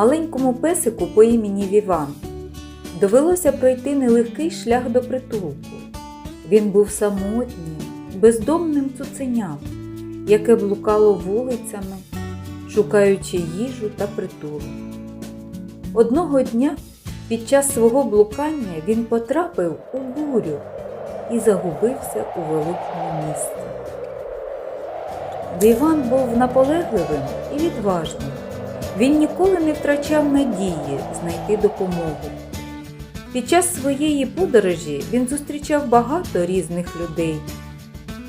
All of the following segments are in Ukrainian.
маленькому песику по імені Віван довелося пройти нелегкий шлях до притулку. Він був самотнім, бездомним цуценям, яке блукало вулицями, шукаючи їжу та притулок. Одного дня під час свого блукання він потрапив у бурю і загубився у великому місті. Іван був наполегливим і відважним. Він ніколи не втрачав надії знайти допомогу. Під час своєї подорожі він зустрічав багато різних людей.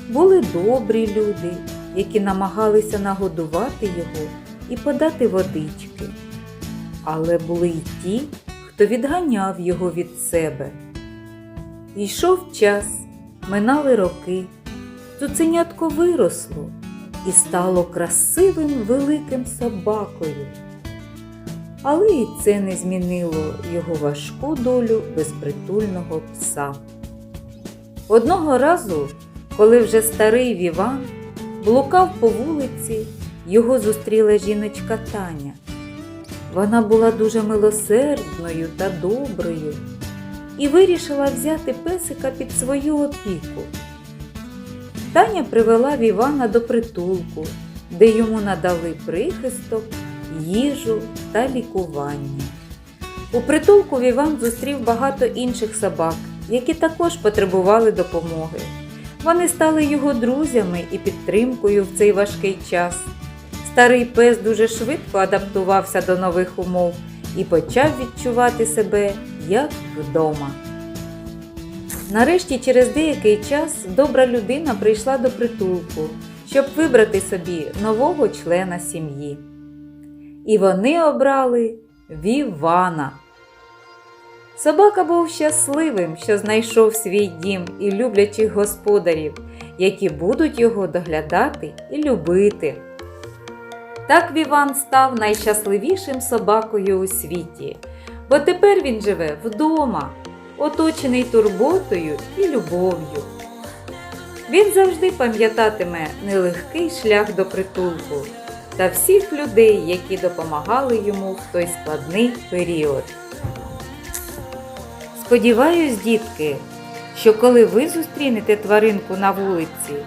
Були добрі люди, які намагалися нагодувати його і подати водички. Але були й ті, хто відганяв його від себе. Йшов час, минали роки, цуценятко виросло і стало красивим великим собакою. Але і це не змінило його важку долю безпритульного пса. Одного разу, коли вже старий Віван блукав по вулиці, його зустріла жіночка Таня. Вона була дуже милосердною та доброю і вирішила взяти песика під свою опіку. Таня привела Вівана до притулку, де йому надали прихисток, їжу та лікування. У притулку Віван зустрів багато інших собак, які також потребували допомоги. Вони стали його друзями і підтримкою в цей важкий час. Старий пес дуже швидко адаптувався до нових умов і почав відчувати себе як вдома. Нарешті, через деякий час, добра людина прийшла до притулку, щоб вибрати собі нового члена сім'ї. І вони обрали Вівана. Собака був щасливим, що знайшов свій дім і люблячих господарів, які будуть його доглядати і любити. Так Віван став найщасливішим собакою у світі, бо тепер він живе вдома, оточений турботою і любов'ю. Він завжди пам'ятатиме нелегкий шлях до притулку та всіх людей, які допомагали йому в той складний період. Сподіваюсь, дітки, що коли ви зустрінете тваринку на вулиці,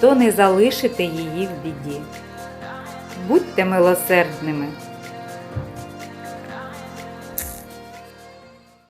то не залишите її в біді. Будьте милосердними.